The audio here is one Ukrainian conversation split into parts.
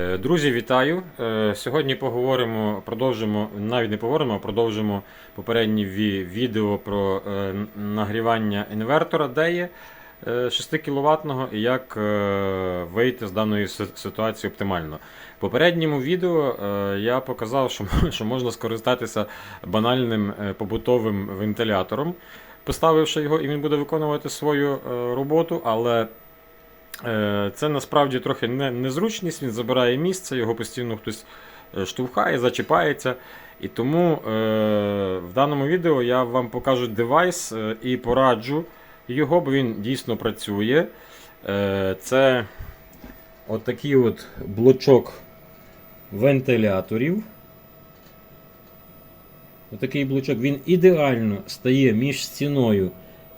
Е, Друзі, вітаю! Е, Сьогодні поговоримо, продовжимо, навіть не поговоримо, а продовжимо попереднє відео про е, нагрівання інвертора DEA 6 кВт і як вийти з даної ситуації оптимально. В попередньому відео я показав, що, можна скористатися банальним побутовим вентилятором, поставивши його, і він буде виконувати свою роботу, але Це насправді трохи не, незручність, він забирає місце, його постійно хтось е, штовхає, зачіпається. І тому е, в даному відео я вам покажу девайс е, і пораджу його, бо він дійсно працює. Е, це отакий от блочок вентиляторів. Отакий блочок, він ідеально стає між стіною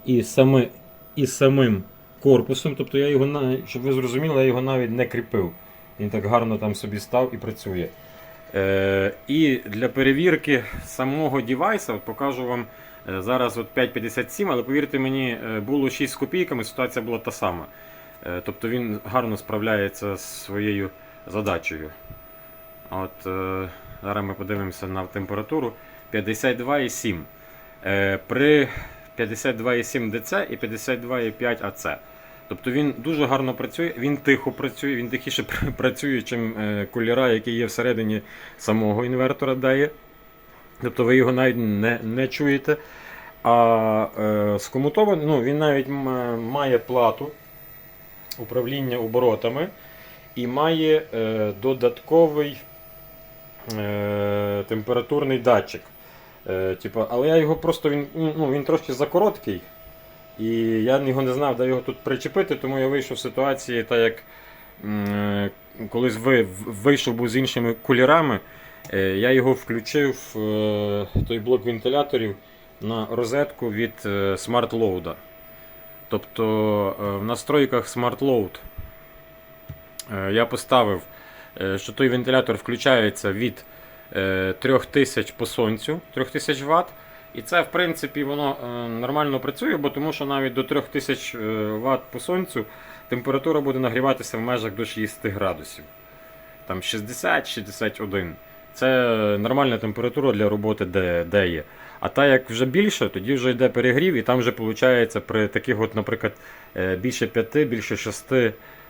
і, саме, і самим корпусом. Тобто я його, щоб ви зрозуміли, я його навіть не кріпив. Він так гарно там собі став і працює. Е, і для перевірки самого девайса, от покажу вам е, зараз от 5.57, але повірте мені, е, було 6 з копійками, ситуація була та сама. Е, тобто він гарно справляється з своєю задачею. От, е, зараз ми подивимося на температуру 52,7. Е, при 52,7 ДЦ і 52,5 АЦ. Тобто він дуже гарно працює, він тихо працює, він тихіше працює, чим е, кулера, який є всередині самого інвертора дає. Тобто ви його навіть не, не чуєте. А е, скомутований, ну, він навіть має плату управління оборотами і має е, додатковий е, температурний датчик. Е, типу, але я його просто він, ну, він трошки закороткий. І я його не знав, де його тут причепити, тому я вийшов в ситуації, так як е, колись ви, вийшов був з іншими кулерами, е, я його включив, е, той блок вентиляторів, на розетку від е, Smart Load. Тобто е, в настройках Smart Load е, я поставив, е, що той вентилятор включається від 3000 по сонцю, 3000 Вт. І це, в принципі, воно е, нормально працює, бо тому що навіть до 3000 Вт по сонцю температура буде нагріватися в межах до 60 градусів. Там 60-61. Це нормальна температура для роботи, де, де є. А та як вже більше, тоді вже йде перегрів, і там вже виходить при таких, от, наприклад, е, більше 5, більше 6,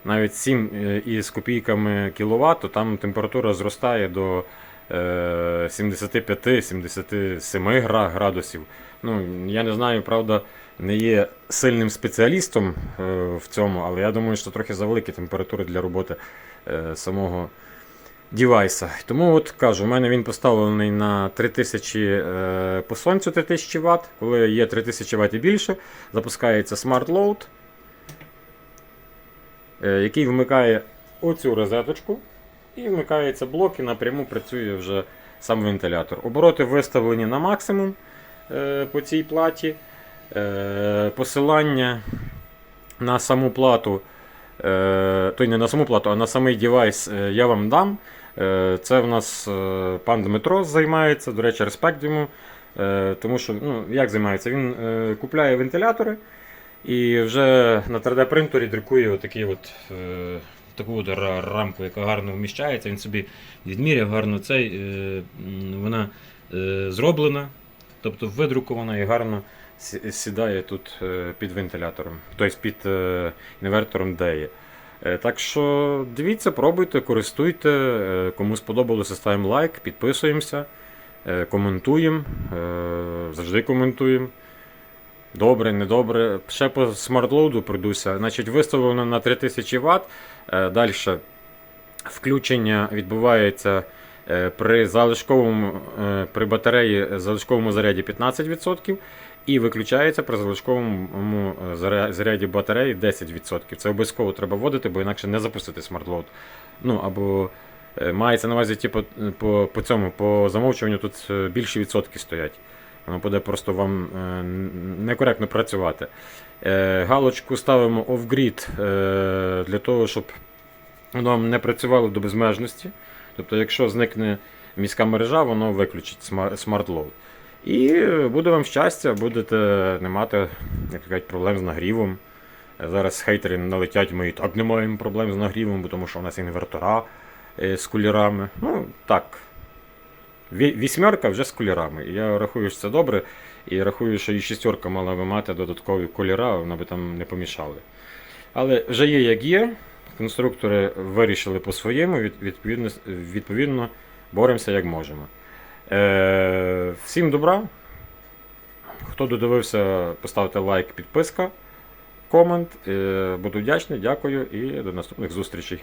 навіть 7 е, із копійками кіловат, то там температура зростає до е, 75-77 гра- градусів. Ну, я не знаю, правда, не є сильним спеціалістом е, в цьому, але я думаю, що трохи завеликі температури для роботи е, самого девайса. Тому от кажу, у мене він поставлений на 3000 е, по сонцю 3000 Вт. Коли є 3000 Вт і більше, запускається Smart Load, е, який вмикає оцю розеточку. І вмикається блок і напряму працює вже сам вентилятор. Обороти виставлені на максимум е, по цій платі. Е, посилання на саму плату, е, то й не на саму плату, а на самий девайс я вам дам. Це в нас пан Дмитро займається, до речі, респект йому. Тому що, ну, як займається? Він купляє вентилятори і вже на 3D принтері друкує отакі от, таку от рамку, яка гарно вміщається. Він собі відміряв гарно цей. е, вона е, зроблена, тобто видрукована і гарно сідає тут е, під вентилятором, тобто під інвертором DEI. Так що дивіться, пробуйте, користуйте. Кому сподобалося, ставимо лайк, підписуємося, коментуємо, завжди коментуємо. Добре, недобре. Ще по смартлоуду пройдуся. Значить, виставлено на 3000 Вт. Далі включення відбувається е, при залишковому е, при батареї залишковому заряді 15% і виключається при залишковому е, заряді батареї 10%. Це обов'язково треба вводити, бо інакше не запустити смартлоуд. Ну або е, мається на увазі, типу, по, по цьому, по замовчуванню тут е, більші відсотки стоять. Воно буде просто вам е, некоректно працювати. Е, Галочку ставимо off-grid е, для того, щоб воно не працювало до безмежності. Тобто, якщо зникне міська мережа, воно виключить Smart Load. І буде вам щастя, будете не мати як кажуть, проблем з нагрівом. Зараз хейтери налетять, ми і так не маємо проблем з нагрівом, тому що у нас інвертора з кулірами. Ну, так. Ві- Вісьмерка вже з кольорами. Я рахую, що це добре. І рахую, що і шістерка мала би мати додаткові кольора, вона би там не помішали. Але вже є як є. Конструктори вирішили по-своєму, відповідно, відповідно боремося як можемо. Е, всім добра. Хто додивився, поставте лайк, підписка, комент. Е, буду вдячний, дякую і до наступних зустрічей.